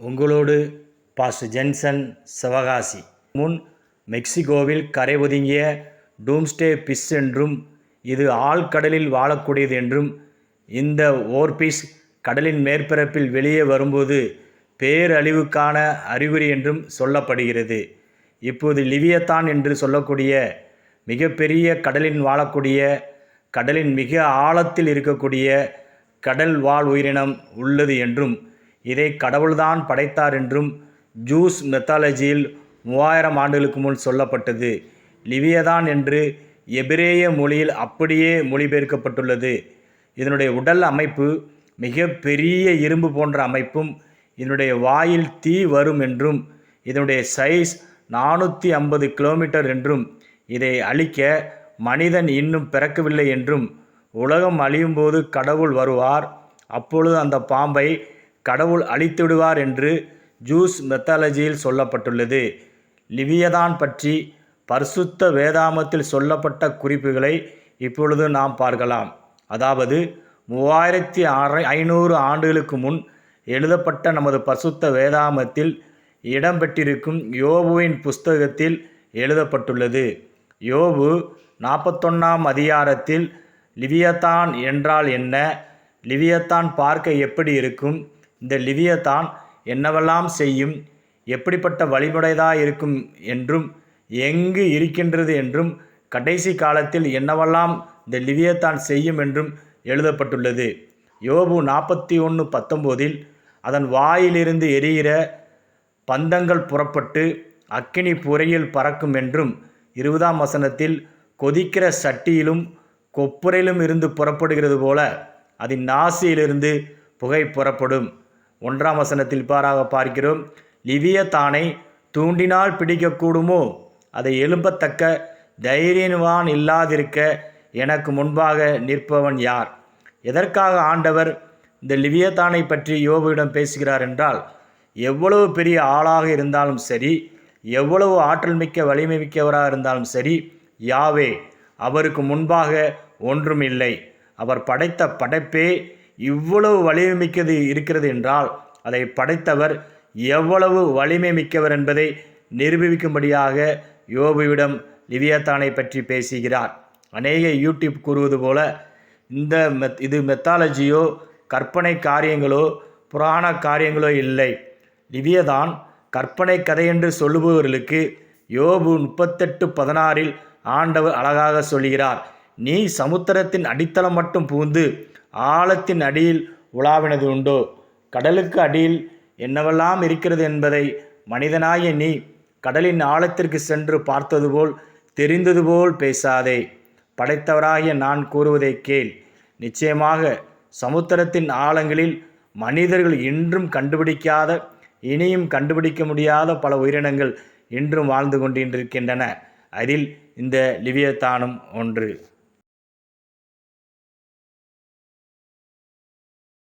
உங்களோடு pastor Jensen Sivakasi. முன் மெக்சிகோவில் கரை ஒதுங்கிய டூம்ஸ்டே பிஸ் என்றும் இது ஆழ்கடலில் வாழக்கூடியது என்றும் இந்த ஓர்பிஸ் கடலின் மேற்பரப்பில் வெளியே வரும்போது பேரழிவுக்கான அறிகுறி என்றும் சொல்லப்படுகிறது. இப்போது லிவியத்தான் என்று சொல்லக்கூடிய மிகப்பெரிய கடலின் வாழக்கூடிய கடலின் மிக ஆழத்தில் இருக்கக்கூடிய கடல் வாழ் உயிரினம் உள்ளது என்றும் இதை கடவுள்தான் படைத்தார் என்றும் ஜூஸ் மெத்தாலஜியில் மூவாயிரம் ஆண்டுகளுக்கு முன் சொல்லப்பட்டது. லிவியதான் என்று எபிரேய மொழியில் அப்படியே மொழிபெயர்க்கப்பட்டுள்ளது. இதனுடைய உடல் அமைப்பு மிக பெரிய இரும்பு போன்ற அமைப்பும் இதனுடைய வாயில் தீ வரும் என்றும் இதனுடைய சைஸ் நானூற்றி ஐம்பது கிலோமீட்டர் என்றும் இதை அழிக்க மனிதன் இன்னும் பிறக்கவில்லை என்றும் உலகம் அழியும் போது கடவுள் வருவார். அப்பொழுது அந்த பாம்பை கடவுள் அழித்து விடுவார் என்று ஜூஸ் மெத்தாலஜியில் சொல்லப்பட்டுள்ளது. லிவியதான் பற்றி பரிசுத்த வேதாமத்தில் சொல்லப்பட்ட குறிப்புகளை இப்பொழுது நாம் பார்க்கலாம். அதாவது மூவாயிரத்தி அறை ஐநூறு ஆண்டுகளுக்கு முன் எழுதப்பட்ட நமது பரிசுத்த வேதாமத்தில் இடம்பெற்றிருக்கும் யோபுவின் புஸ்தகத்தில் எழுதப்பட்டுள்ளது. யோபு நாற்பத்தொன்னாம் அதிகாரத்தில் லிவியத்தான் என்றால் என்ன? லிவியத்தான் பார்க்க எப்படி இருக்கும்? இந்த லிவியத்தான் என்னவெல்லாம் செய்யும்? எப்படிப்பட்ட வழிமுறைதாக இருக்கும் என்றும் எங்கு இருக்கின்றது என்றும் கடைசி காலத்தில் என்னவெல்லாம் இந்த லிவியத்தான் செய்யும் என்றும் எழுதப்பட்டுள்ளது. யோபு நாற்பத்தி ஒன்று பத்தொம்போதில் அதன் வாயிலிருந்து எரிகிற பந்தங்கள் புறப்பட்டு அக்கினி புறையில் பறக்கும் என்றும் இருபதாம் வசனத்தில் கொதிக்கிற சட்டியிலும் கொப்புரையிலும் இருந்து புறப்படுகிறது போல அதன் நாசியிலிருந்து புகை புறப்படும். ஒன்றாம் வசனத்தில் பாராக பார்க்கிறோம் லிவியத்தானை தூண்டினால் பிடிக்கக்கூடுமோ? அதை எழும்பத்தக்க தைரியவான் இல்லாதிருக்க எனக்கு முன்பாக நிற்பவன் யார்? எதற்காக ஆண்டவர் இந்த லிவியத்தானை பற்றி யோபுவிடம் பேசுகிறார் என்றால் எவ்வளவு பெரிய ஆளாக இருந்தாலும் சரி எவ்வளவு ஆற்றல் மிக்க வலிமை மிக்கவராக இருந்தாலும் சரி யாவே அவருக்கு முன்பாக ஒன்றும் இல்லை. அவர் படைத்த படைப்பே இவ்வளவு வலிமை மிக்கது இருக்கிறது என்றால் அதை படைத்தவர் எவ்வளவு வலிமை மிக்கவர் என்பதை நிரூபிக்கும்படியாக யோபுவிடம் லிவியத்தானை பற்றி பேசுகிறார். அநேக யூடியூப் கூறுவது போல இந்த மெத் இது மெத்தாலஜியோ கற்பனை காரியங்களோ புராண காரியங்களோ இல்லை. லிவியதான் கற்பனை கதை என்று சொல்லுபவர்களுக்கு யோபு முப்பத்தெட்டு பதினாறில் ஆண்டவர் அழகாக சொல்கிறார் நீ சமுத்திரத்தின் அடித்தளம் மட்டும் புகுந்து ஆழத்தின் அடியில் உலாவினது உண்டோ? கடலுக்கு அடியில் என்னவெல்லாம் இருக்கிறது என்பதை மனிதனாய நீ கடலின் ஆழத்திற்கு சென்று பார்த்தது போல் தெரிந்தது போல் பேசாதே. படைத்தவராகிய நான் கூறுவதை கேள். நிச்சயமாக சமுத்திரத்தின் ஆழங்களில் மனிதர்கள் இன்றும் கண்டுபிடிக்காத இனியும் கண்டுபிடிக்க முடியாத பல உயிரினங்கள் இன்றும் வாழ்ந்து கொண்டிருக்கின்றன. அதில் இந்த லிவியத்தானும் ஒன்று.